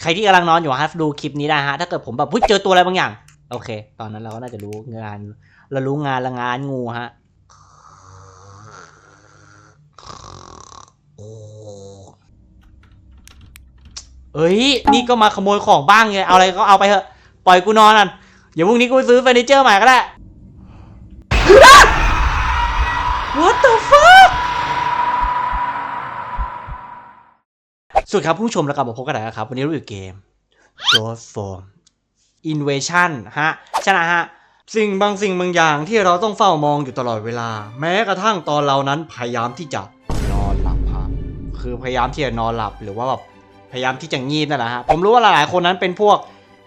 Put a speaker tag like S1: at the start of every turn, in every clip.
S1: ใครที่กำลังนอนอยู่ฮะดูคลิปนี้ได้ฮะ ถ้าเกิดผมแบบเจอตัวอะไรบางอย่าง โอเค ตอนนั้นเราก็น่าจะรู้งาน เรารู้งานละงานงูฮะเอ้ย นี่ก็มาขโมยของบ้างไงเอาอะไรก็เอาไปเถอะ ปล่อยกูนอนอะ เดี๋ยวพรุ่งนี้กูซื้อเฟอร์นิเจอร์ใหม่ก็ได้ สวัสดีครับผู้ชมแล้วกลับมาพบกันอีกครับ วันนี้เราอยู่เกม Ghost Form Invasion ฮะชนะฮะ สิ่งบางสิ่งบางอย่างที่เราต้องเฝ้ามองอยู่ตลอดเวลา แม้กระทั่งตอนเรานั้นพยายามที่จะนอนหลับฮะคือพยายามที่จะนอนหลับหรือว่าแบบพยายามที่จะงีบนั่นแหละฮะผมรู้ว่าหลายๆคนนั้นเป็นพวก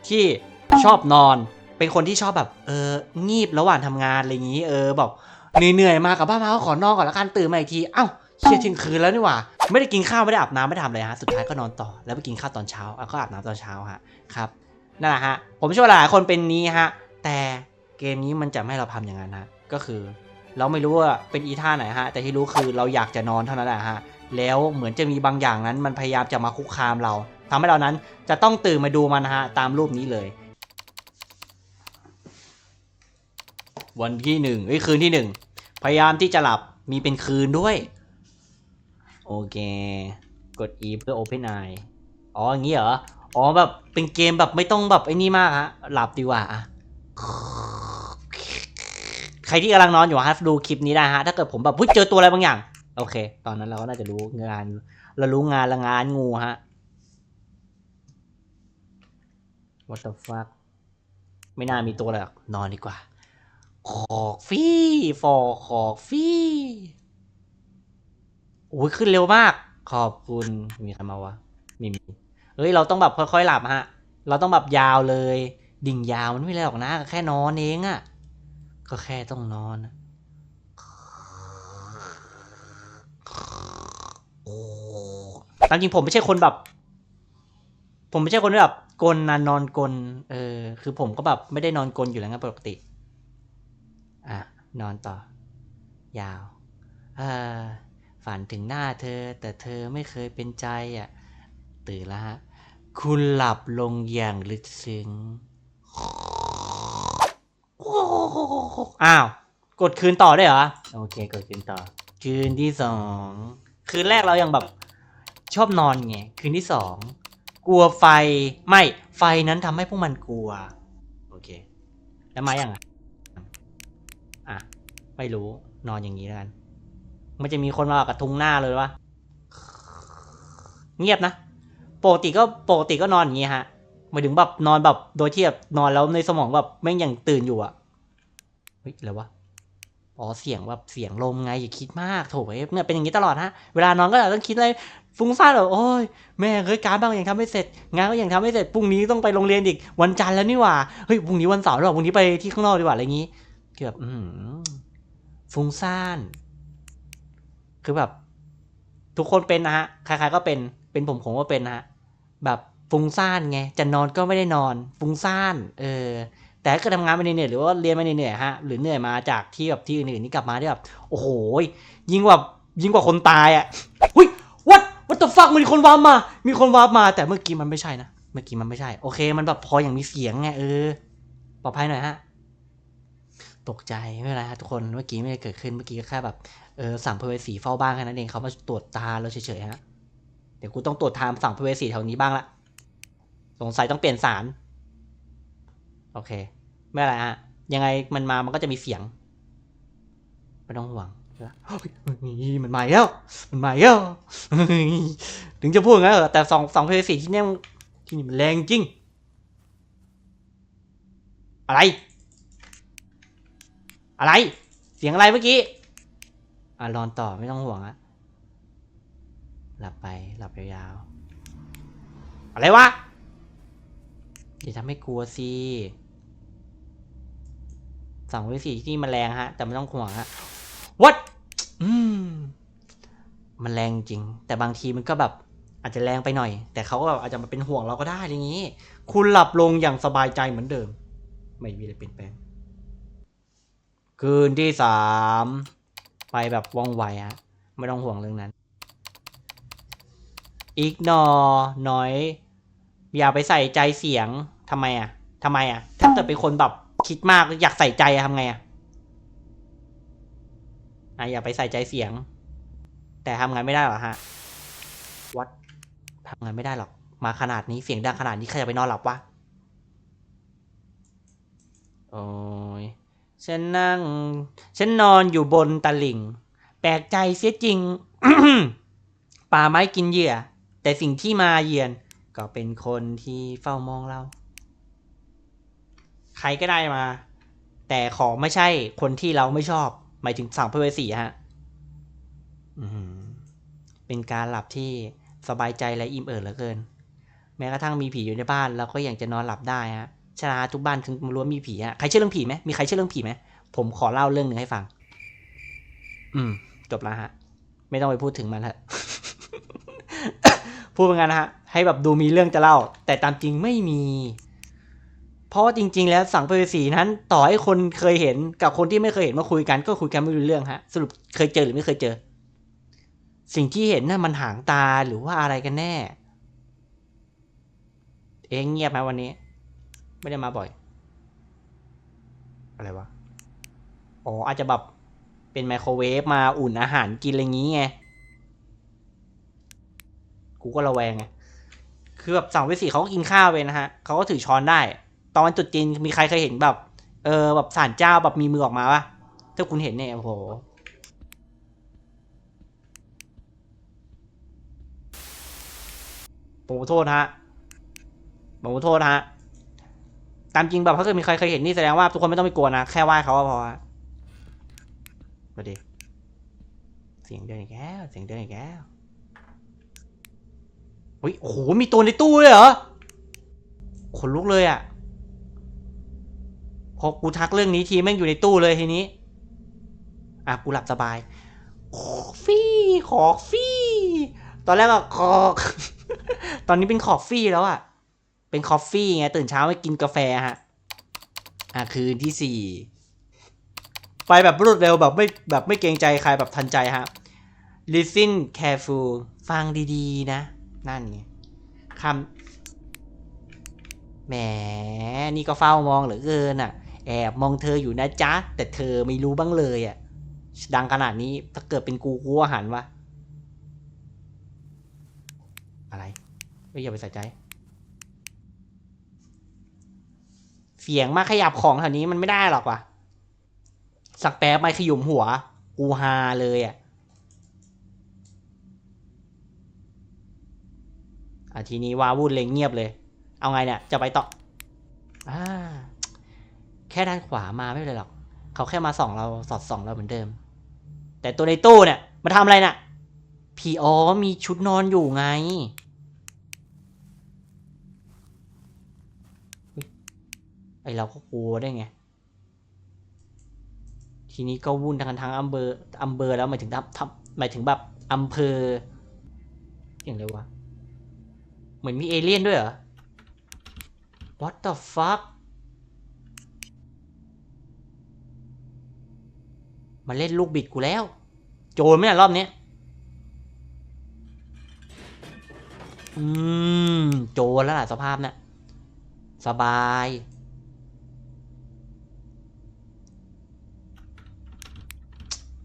S1: ที่ชอบนอน เป็นคนที่ชอบแบบเอองีบระหว่างทำงานอะไรอย่างนี้เออแบบเหนื่อยๆมากับบ้านมาก็ขอนอนก่อนแล้วกันตื่นมาอีกทีเอ้าเชียเที่ยงคืนแล้วนี่หว่า ไม่ได้กินข้าวไม่ได้อาบน้ำไม่ได้ทำอะไรฮะสุดท้ายก็นอนต่อแล้วไปกินข้าวตอนเช้าแล้วก็อาบน้ำตอนเช้าฮะครับนั่นแหละฮะผมเชื่อหลายคนเป็นนี้ฮะแต่เกมนี้มันจะไม่ให้เราทำอย่างนั้นฮะก็คือ เราไม่รู้ว่าเป็นอีท่าไหนฮะแต่ที่รู้คือเราอยากจะนอนเท่านั้นแหละฮะแล้วเหมือนจะมีบางอย่างนั้น มันพยายามจะมาคุกคามเราทำให้เรานั้นจะต้องตื่นมาดูมันฮะตามรูปนี้เลย วันที่หนึ่งเอ้ยคืนที่หนึ่งพยายามที่จะหลับมีเป็นคืนด้วย โอเค กด E เพื่อ Open Eye อ๋ออย่างงี้เหรอ อ๋อแบบเป็นเกมแบบไม่ต้องแบบไอ้นี่มากฮะ หลับดีกว่าอะใครที่กำลังนอนอยู่ฮะดูคลิปนี้ได้ฮะ ถ้าเกิดผมแบบเฮ้ยเจอตัวอะไรบางอย่าง โอเค ตอนนั้นเราก็น่าจะรู้งาน เรารู้งานละงานงูฮะ What the fuck ไม่น่ามีตัวอะไรหรอกนอนดีกว่า ขอกฟี่ฟอขอกฟี่ โอ้ยขึ้นเร็วมาก ขอบคุณมีใครมาวะมีมีเฮ้ยเราต้องแบบค่อยๆหลับฮะ เราต้องแบบยาวเลย ดิ่งยาวมันไม่อะไรหรอกนะก็แค่นอนเองอะก็แค่ต้องนอนตามจริงผมไม่ใช่คนแบบ ผมไม่ใช่คนที่แบบกลนะนอนกลเออ คือผมก็แบบไม่ได้นอนกลอยู่แล้วไงปกติ อะ นอนต่อ ยาว เออ ฝันถึงหน้าเธอ แต่เธอไม่เคยเป็นใจอะ ตื่นแล้วฮะ คุณหลับลงอย่างลึกซึ้ง อ้าว กดคืนต่อได้เหรอ โอเค กดคืนต่อ คืนที่สอง คืนแรกเรายังแบบชอบนอนไง คืนที่สอง กลัวไฟ ไม่ ไฟนั้นทำให้พวกมันกลัว โอเค แล้วมายังอะอะ ไม่รู้ นอนอย่างนี้แล้วกัน มันจะมีคนมากระทุงหน้าเลยวะเงียบนะปกติก็ปกติก็นอนอย่างงี้ฮะหมายถึงแบบนอนแบบโดยที่แบบนอนแล้วในสมองแบบแม่งยังตื่นอยู่อะเฮ้ยอะไรวะอ๋อเสียงแบบเสียงลมไงอย่าคิดมากโถเอ้ยเนี่ยเป็นอย่างนี้ตลอดฮะเวลานอนก็ต้องคิดอะไรฟุ้งซ่านแบบโอ้ยแม่เฮ้ยการบ้างยังทำไม่เสร็จงานก็ยังทำไม่เสร็จพรุ่งนี้ต้องไปโรงเรียนอีกวันจันทร์แล้วนี่หว่าเฮ้ยพรุ่งนี้วันเสาร์แล้วพรุ่งนี้ไปที่ข้างนอกดีกว่าอะไรอย่างงี้คือแบบอือหือฟุ้งซ่าน คือแบบ ทุกคนเป็นนะฮะใครๆก็เป็นเป็นผมผมก็เป็นนะฮะแบบฟุ้งซ่านไงจะนอนก็ไม่ได้นอน ฟุ้งซ่านเออแต่กิดทำงานมาเหนื่อยหรือว่าเรียนมาเหนื่อยฮะหรือเหนื่อยมาจากที่แบบที่อื่นๆนี่กลับมาที่แบบโอ้โหยิ่งกว่ายิ่งกว่าคนตายอะหุ้ย what what the fuck มีคนวาร์ปมา มีคนวาร์ปมา แต่เมื่อกี้มันไม่ใช่นะเมื่อกี้มันไม่ใช่ โอเค มันแบบพออย่างมีเสียงไงเออปลอดภัยหน่อยฮะตกใจไม่เป็นไรฮะทุกคนเมื่อกี้ไม่ได้เกิดขึ้นเมื่อกี้ก็แค่แบบ เออสั่งเพเวสีเฝ้าบ้านแค่นั้นเองเขามาตรวจตาเราเฉยๆฮะเดี๋ยวกูต้องตรวจทามสั่งเพเวสีแถวนี้บ้างละสงสัยต้องเปลี่ยนสารโอเค ไม่อะไรฮะยังไงมันมามันก็จะมีเสียงไม่ต้องห่วงเฮ้ยมันมาแล้วมันมาแล้วถึงจะพูดงั้นเออแต่สองสองเพเวสีที่เนี่ยที่นี่มันแรงจริง อะไร อะไร เสียงอะไรเมื่อกี้ อะนอนต่อไม่ต้องห่วงอะหลับไปหลับยาวๆ อะไรวะอย่าทำให้กลัวสิสังไว้สิที่มันแรงฮะ แต่ไม่ต้องห่วงฮะ what อืมมันแรงจริง แต่บางทีมันก็แบบอาจจะแรงไปหน่อย แต่เขาก็แบบอาจจะมาเป็นห่วงเราก็ได้อย่างนี้ คุณหลับลงอย่างสบายใจเหมือนเดิม ไม่มีอะไรเปลี่ยนแปลง คืนที่สาม ไปแบบว่องไวฮะไม่ต้องห่วงเรื่องนั้นอีกนอน้อย อย่าไปใส่ใจเสียงทำไมอะทำไมอะ ถ้าเกิดเป็นคนแบบคิดมากอยากใส่ใจอะทำไงอะอะอย่าไปใส่ใจเสียง แต่ทำไงไม่ได้หรอฮะวัดทำไงไม่ได้หรอก มาขนาดนี้เสียงดังขนาดนี้ใครจะไปนอนหลับวะโอ้ย ฉันนั่ง ฉันนอนอยู่บนตลิ่ง แปลกใจเสียจริง ป่าไม้กินเหยื่อ แต่สิ่งที่มาเยือน ก็เป็นคนที่เฝ้ามองเรา ใครก็ได้มา แต่ขอไม่ใช่คนที่เราไม่ชอบ หมายถึงสั่งเพื่อสีฮะเป็นการหลับที่สบายใจและอิ่มเอิบเหลือเกิน แม้กระทั่งมีผีอยู่ในบ้านเราก็ยังจะนอนหลับได้ฮะ ชาทุกบ้านถึงล้วนมีผีฮะใครเชื่อเรื่องผีไหมมีใครเชื่อเรื่องผีไหมผมขอเล่าเรื่องหนึ่งให้ฟัง อืม จบแล้วฮะ ไม่ต้องไปพูดถึงมันฮะพูดเป็นกันนะฮะ ให้แบบดูมีเรื่องจะเล่า แต่ตามจริงไม่มี เพราะว่าจริง ๆ แล้วสังเวยสีนั้น ต่อให้คนเคยเห็นกับคนที่ไม่เคยเห็นมาคุยกัน ก็คุยกันไม่รู้เรื่องฮะ สรุปเคยเจอหรือไม่เคยเจอ สิ่งที่เห็นน่ะมันหางตาหรือว่าอะไรกันแน่ เองเงียบไหมวันนี้ ไม่ได้มาบ่อย อะไรวะ อ๋อ อาจจะแบบเป็นไมโครเวฟมาอุ่นอาหารกินอะไรงี้ไง กูก็ระแวงไง คือแบบสั่งเวสีเขาก็กินข้าวไปนะฮะ เขาก็ถือช้อนได้ ตอนวันจุดจีนมีใครเคยเห็นแบบ เออแบบสารเจ้าแบบมีมือออกมาปะถ้าคุณเห็นเนี่ยโอ้โหผมขอโทษนะฮะผมขอโทษนะฮะ ตามจริงแบบถ้าเกิดมีใครเคยเห็นนี่แสดงว่าทุกคนไม่ต้องไปกลัวนะแค่ไหว้เขาก็พอมาดิเสียงเดินอีกแล้วเสียงเดินอีกแล้วเฮ้ยโอ้โหมีตัวในตู้เลยเหรอขนลุกเลยอะ่ะพอกูทักเรื่องนี้ทีแม่งอยู่ในตู้เลยทีนี้ อะกูหลับสบายขอฟี่ขอฟี่ ตอนแรกก็ขอก ตอนนี้เป็นคอฟฟี่แล้วอะ่ะ เป็นคอฟฟี่ไงตื่นเช้าไปกินกาแฟฮะ อะคืนที่สี่ไปแบบรวดเร็วแบบไม่แบบไม่เกรงใจใครแบบทันใจฮะ listen careful ฟังดีๆนะ นั่นไงคำแหม นี่ก็เฝ้ามองเหลือเกินอะ แอบมองเธออยู่นะจ๊ะ แต่เธอไม่รู้บ้างเลยอะ ดังขนาดนี้ถ้าเกิดเป็นกูกูอาหารวะ อะไร ไม่อย่าไปใส่ใจ เสียงมาขยับของแถวนี้มันไม่ได้หรอกว่ะ สักแป๊บไม่ขยุมหัว กูฮาเลยอะอะทีนี้วาวุ่นเลยเงียบเลย เอาไงเนี่ย จะไปต่ออ่าแค่ด้านขวามาไม่เป็นไรหรอก เขาแค่มาส่องเราสอดส่องเราเหมือนเดิม แต่ตัวในตู้เนี่ย มาทำอะไรน่ะพีอ๋อมีชุดนอนอยู่ไง ไอเราก็กลัวได้ไง ทีนี้ก็วุ่นทั้งทั้งอำเภออำเภอแล้วหมายถึงทับทับหมายถึงแบบอำเภอ อย่างไรวะ เหมือนมีเอเลี่ยนด้วยเหรอ What the fuck มาเล่นลูกบิดกูแล้ว โจรไหมเนี่ยรอบนี้อืม โจรแล้วล่ะสภาพเนี่ยสบาย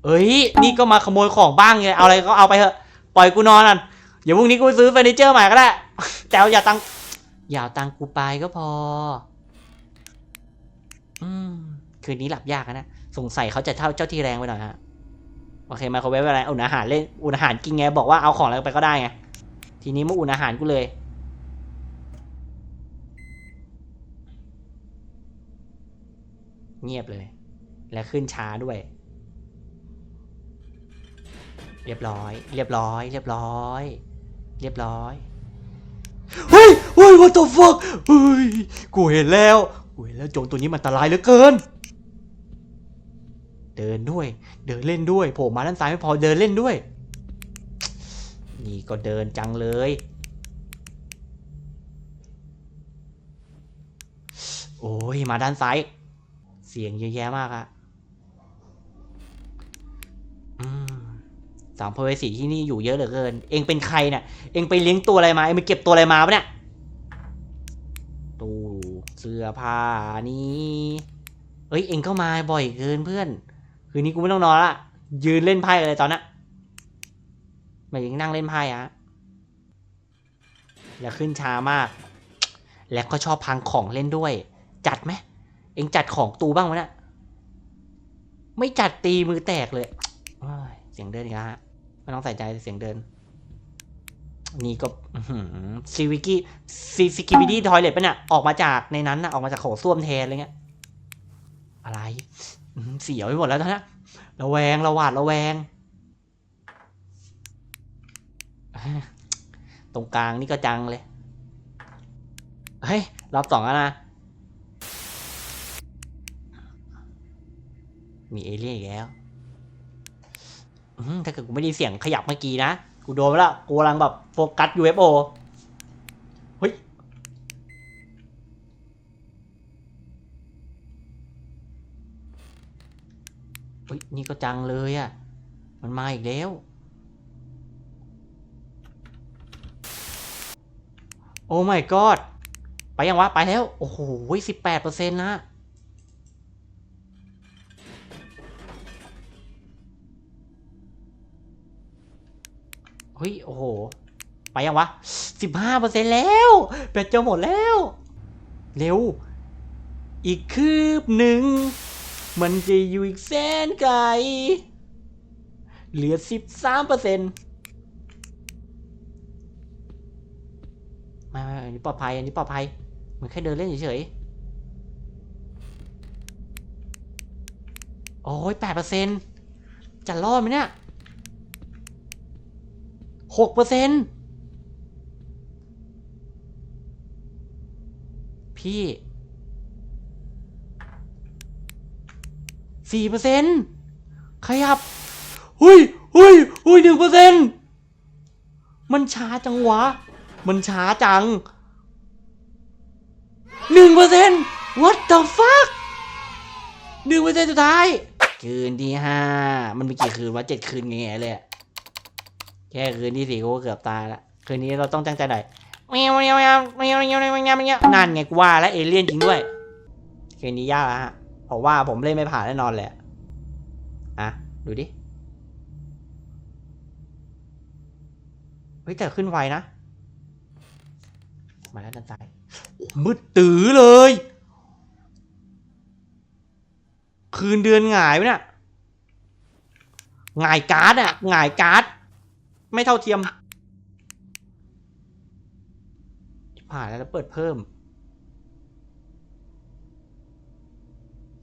S1: เอ้ย นี่ก็มาขโมยของบ้างไง เอาอะไรก็เอาไปเถอะ ปล่อยกูนอนอะเดี๋ยวพรุ่งนี้กูซื้อเฟอร์นิเจอร์ใหม่ก็ได้ แต่เอาอย่าตังอย่าตังกูไปก็พอ อืม คืนนี้หลับยากนะ สงสัยเขาจะเท่าเจ้าที่แรงไปหน่อยฮะ โอเคไมโครเวฟอะไรอุ่นอาหารเล่น อุ่นอาหารกินไง บอกว่าเอาของอะไรไปก็ได้ไง ทีนี้มาอุ่นอาหารกูเลยเงียบเลย และขึ้นช้าด้วย เรียบร้อย เรียบร้อย เรียบร้อย เรียบร้อยเฮ้ยเฮ้ย what the fuck เฮ้ย กูเห็นแล้ว กูเห็นแล้วโจรตัวนี้มันอันตรายเหลือเกิน เดินด้วย เดินเล่นด้วย โผล่มาด้านซ้ายไม่พอเดินเล่นด้วย นี่ก็เดินจังเลย โอ้ย มาด้านซ้าย เสียงเยอะแยะมากอะอืม สามพเวสีที่นี่อยู่เยอะเหลือเกิน เองเป็นใครเนี่ยเองไปเลี้ยงตัวอะไรมา เองไปเก็บตัวอะไรมาปะเนี่ยตู้เสื้อผ้านี้เอ้ยเองก็มาบ่อยเกินเพื่อน คืนนี้กูไม่ต้องนอนละ ยืนเล่นไพ่เลยตอนนั้นหมายถึงนั่งเล่นไพ่อะแล้วขึ้นช้ามาก แล้วก็ชอบพังของเล่นด้วย จัดไหม เองจัดของตูบ้างไหมนะไม่จัดตีมือแตกเลยโอ้ยเสียงเดินอีกแล้วฮะ ไม่ต้องใส่ใจเสียงเดิน นี่ก็ซีวิกี้ซีซิกิบิดี้ทอยเลตปะเนี่ยออกมาจากในนั้นนะออกมาจากโถส้วมแทนอะไรเงี้ย อะไรเสียวไปหมดแล้วนนี้ระแวงระหวาดระแวง ตรงกลางนี่ก็จังเลย เฮ้ย รอบสองแล้วนะ มีเอเลี่ยนอีกแล้ว ถ้าเกิดกูไม่ได้เสียงขยับเมื่อกี้นะ กูโดนแล้วกูกำลังแบบโฟกัส UFO เฮ้ย เฮ้ย นี่ก็จังเลยอะ่ะ มันมาอีกแล้ว โอ้ my god ไปยังวะ ไปแล้ว โอ้โหสิบแปดเปอร์เซ็นต์นะ เฮ้ย โอ้โห ไปยังวะสิบห้าเปอร์เซ็นแล้วแบตจะหมดแล้ว เร็ว อีกคืบหนึ่ง มันจะอยู่อีกแสนไกล เหลือสิบสามเปอร์เซ็นต์ม่ไม่อันนี้ปลอดภัย อันนี้ปลอดภัยมันแค่เดินเล่นเฉยๆ โอ้ยแปดเปอร์เซ็นต์จะรอดไหมเนี่ย หกเปอร์เซ็นต์พี่สี่เปอร์เซ็นต์ขยับ หุยหุยหุยหนึ่งเปอร์เซ็นต์มันช้าจังวะ มันช้าจังหนึ่งเปอร์เซ็นต์ what the fuck หนึ่งเปอร์เซ็นต์สุดท้าย คืนที่ห้า มันมีกี่คืนวะเจ็ดคืนไงเลย แค่คืนที่สี่กูก็เกือบตายละคืนนี้เราต้องตั้งใจหน่อยเมียวเมียวเมียวเมียวเมียวเมียวเมียวนั่นไงกูว่าและเอเลี่ยนจริงด้วยคืนนี้ยากละฮะเพราะว่าผมเล่นไม่ผ่านแน่นอนเลยอะดูดิเฮ้ยแต่ขึ้นไวนะมาแล้วดันตามืดตื้อเลย คืนเดือนหงายไหมเนี่ยหงายการ์ดอะหงายการ์ด ไม่เท่าเทียมผ่านแล้วเปิดเพิ่ม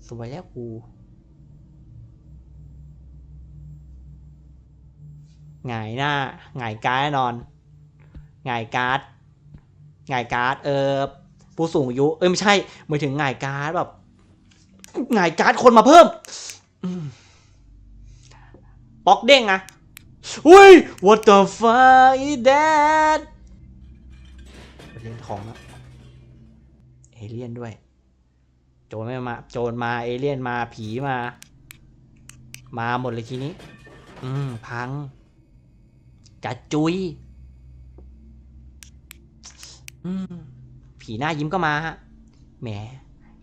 S1: สวยแล้วกู หงายหน้า หงายการ์ดนอน หงายการ์ด หงายการ์ด เออ ผู้สูงอายุ เอ้ยไม่ใช่หมายถึงหงายการ์ดแบบ หงายการ์ดคนมาเพิ่มป๊อกเด้งอะ อุ้ย what the fuck is that เล่นของแล้วเอเลี่ยนด้วย โจรไม่มา โจรมาเอเลี่ยนมาผีมา มาหมดเลยทีนี้ อืม พังจะจุย อืม ผีหน้ายิ้มก็มาฮะ แหม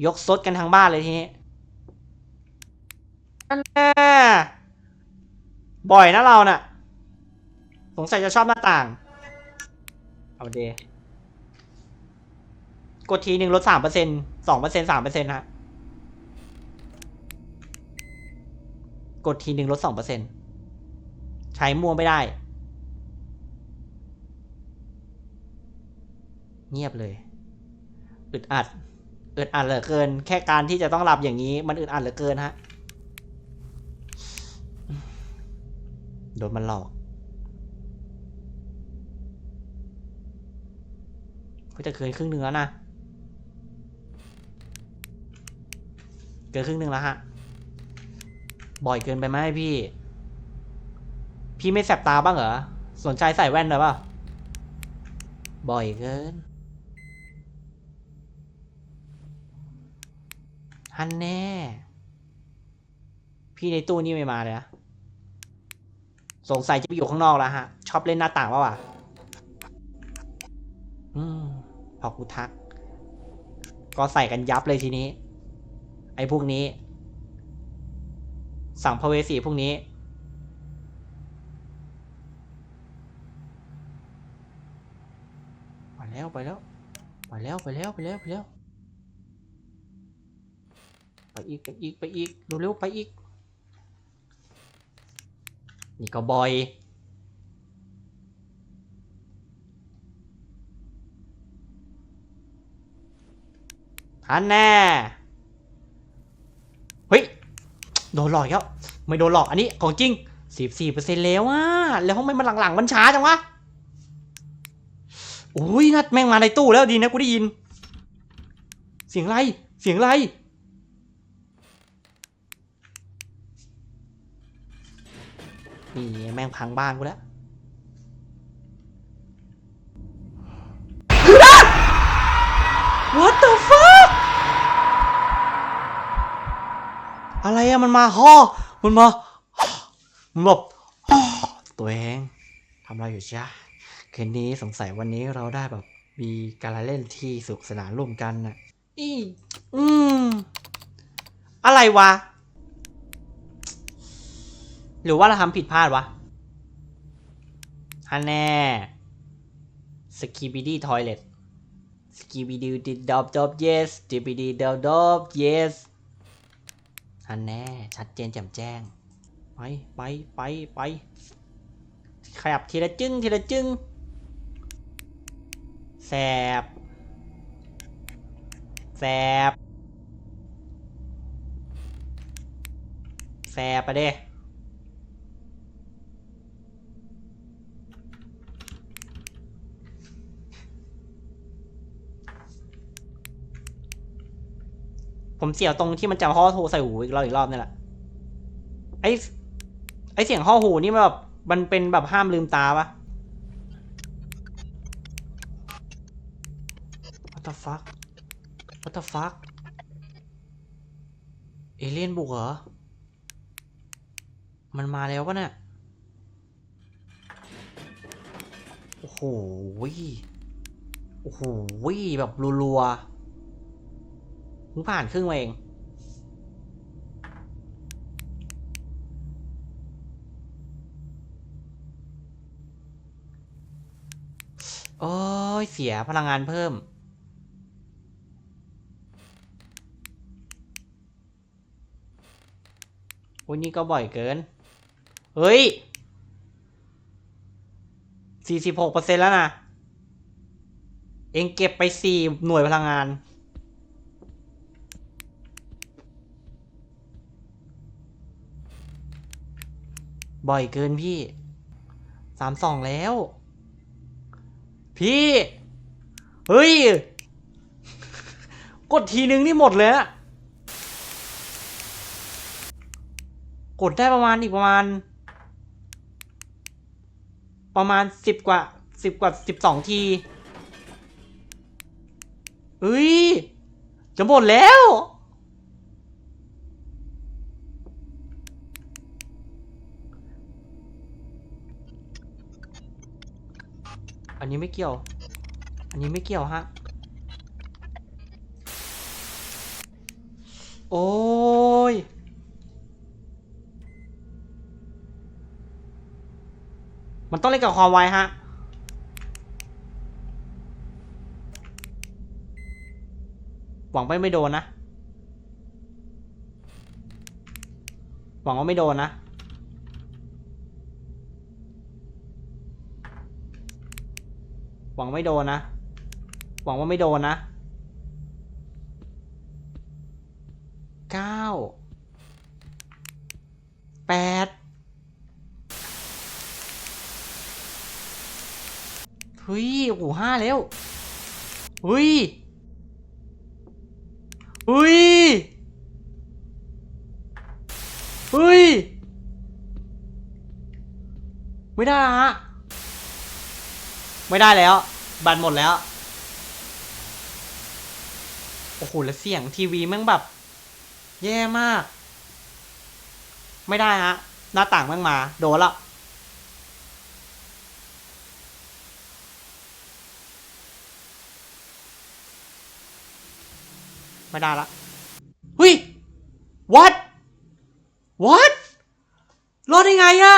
S1: ยกซดกันทางบ้านเลยทีนี้นั่นแน่บ่อยนะเราน่ะ สงสัยจะชอบหน้าต่าง เอาเดกดทีหนึ่งลดสามเปอร์เซ็นสองเปอร์เซ็นสามเปอร์เซ็นฮะ กดทีหนึ่งลดสองเปอร์เซ็นใช้มั่วไม่ได้ เงียบเลย อึดอัด อึดอัดเหลือเกิน แค่การที่จะต้องหลับอย่างนี้ มันอึดอัดเหลือเกินฮะ โดนมันหลอก ก็จะเกินครึ่งหนึ่งแล้วนะ เกินครึ่งหนึ่งแล้วฮะ บ่อยเกินไปไหมพี่ พี่ไม่แสบตาบ้างเหรอ สนใจใส่แว่นหรือเปล่า บ่อยเกินฮันแน่ พี่ในตู้นี่ไม่มาเลยนะสงสัยจะไปอยู่ข้างนอกแล้วฮะ ชอบเล่นหน้าต่างป่าวะอืม พอกูทัก ก็ใส่กันยับเลยทีนี้ ไอ้พวกนี้ สั่งพระเวสีพวกนี้ ไปแล้วไปแล้ว ไปแล้วไปแล้วไปแล้วไปแล้วไปอีกไปอีกไปอีกเร็วๆไปอีก นี่ก็บอย ทันแน่เฮ้ยโดนหลอกแล้วไม่โดนหลอกอันนี้ของจริงสิบสี่เปอร์เซ็นต์แล้วอะแล้วทำไมมันหลังๆมันช้าจังวะโอ้ยนัดแม่งมาในตู้แล้วดีนะกูได้ยิน เสียงไรเสียงไรนี่แม่งพังบ้านกูแล้ว What the fuck อะไรอะมันมาฮ่อมันมามันแบบตัวเองทำอะไรอยู่จ้าคืนนี้สงสัยวันนี้เราได้แบบมีการละเล่นที่สุขสนานร่วมกันน่ะอีอืมอะไรวะ หรือว่าเราทำผิดพลาดวะฮันแน่สกีบิดี้ทอยเลตสกีบิดี้ดิดดอบดอบ yes สกีบิดี้ดอบดอบ yes อันแน่ชัดเจนแจ่มแจ้ง ไปไปไปไปขยับทีละจึ้งทีละจึ้งแสบแสบแสบไปเด้ ผมเสียวตรงที่มันจะห่อหูใส่หูอีกรอบอีกรอบนี่แหละไอไอเสียงห่อหูนี่มันแบบมันเป็นแบบห้ามลืมตาปะ What the fuck What the fuck เอเลี่ยนบุกเหรอ มันมาแล้วปะเนี่ย โอ้โห โอ้โห แบบรัวๆ เพิ่งผ่านครึ่งมาเอง โอ้ย เสียพลังงานเพิ่ม วันนี้ก็บ่อยเกิน เฮ้ยสี่สิบหกเปอร์เซ็นแล้วนะ เองเก็บไปสี่หน่วยพลังงาน บ่อยเกินพี่สามสองแล้ว พี่ เฮ้ย กดทีนึงนี่หมดเลยอะกดได้ประมาณอีกประมาณ ประมาณสิบกว่าสิบกว่าสิบสองทีเฮ้ย จะหมดแล้ว อันนี้ไม่เกี่ยว อันนี้ไม่เกี่ยวฮะ โอ้ย มันต้องเล่นกับความไวฮะ หวังไปไม่โดนนะ หวังว่าไม่โดนนะ วังไม่โดนนะ หวังว่าไม่โดนนะเก้าแปดเฮ้ยโอ้โหห้าแล้วเฮ้ยเฮ้ยเฮ้ย ไม่ได้ฮะ ไม่ได้แล้ว บัตรหมดแล้ว โอ้โห แล้วเสียงทีวีแม่งแบบ แย่มาก ไม่ได้ฮะ หน้าต่างแม่งมา โดนละไม่ได้ละเฮ้ย what what รอดได้ไงอะ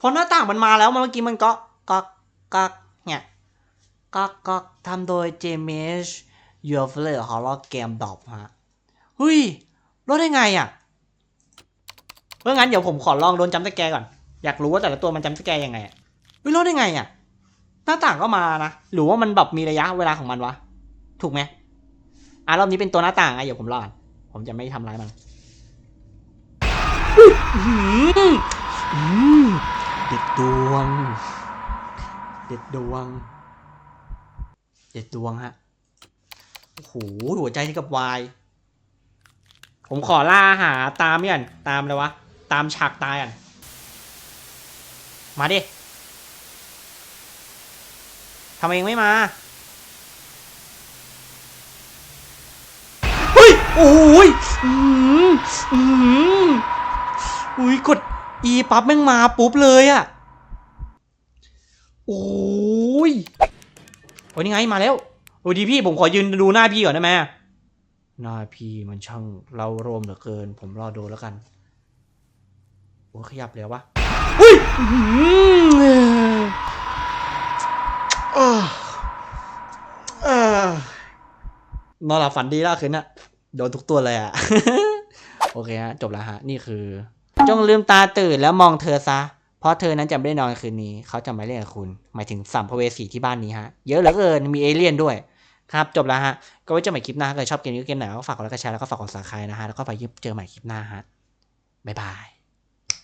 S1: พอหน้าต่างมันมาแล้วเมื่อกี้มันก็ก็ก็เนี่ย ก็ก็ทำโดยเจมิชยูเอฟลฮอลล์เกมดอปฮะเฮ้ยรอดได้ไงอะเพราะงั้นเดี๋ยวผมขอลองโดนจำสแกก่อน อยากรู้ว่าแต่ละตัวมันจำสแกยังไงอะเฮ้ยรอดได้ไงอะ หน้าต่างก็มานะ หรือว่ามันแบบมีระยะเวลาของมันวะ ถูกไหมอะรอบนี้เป็นตัวหน้าต่างอะเดี๋ยวผมรอดผมจะไม่ทำร้ายมันเด็ดดวง เด็ดดวง เด็ดดวงฮะ โอ้โห หัวใจนี่กับวาย ผมขอล่าหาตามก่อนตามเลยวะ ตามฉากตายก่อนมาดิทำไมยังไม่มา เฮ้ย โอ้ย อืมอืมอุ้ย กด E ปั๊บแม่งมาปุ๊บเลยอะโอ้ย อ้ยนี่ไงมาแล้วโอ้ยดีพี่ผมขอยืนดูหน้าพี่ก่อนได้ไหมหน้าพี่มันช่างเราโรมเหลือเกิน ผมรอดูแล้วกันโอ้ยขยับแล้ววะเฮ้ยอื้อหืออ่าอ่านอนหลับฝันดีแล้วคืนน่ะโดนทุกตัวเลยอะ โอเคฮะ จบแล้วฮะ นี่คือ จงลืมตาตื่นแล้วมองเธอซะ เพราะเธอนั้นจะไม่ได้นอนคืนนี้ เขาจะมาเล่นกับคุณ หมายถึงสัมภเวสีที่บ้านนี้ฮะ เยอะเหลือเกิน มีเอเลี่ยนด้วย ครับ จบแล้วฮะ ก็ไว้เจอใหม่คลิปหน้าถ้าเกิดชอบเกมนี้เกมไหนก็ฝากกดไลค์กดแชร์แล้วก็ฝากกดซับสไครต์นะฮะ แล้วก็ไปเจอใหม่คลิปหน้าฮะ บ๊ายบาย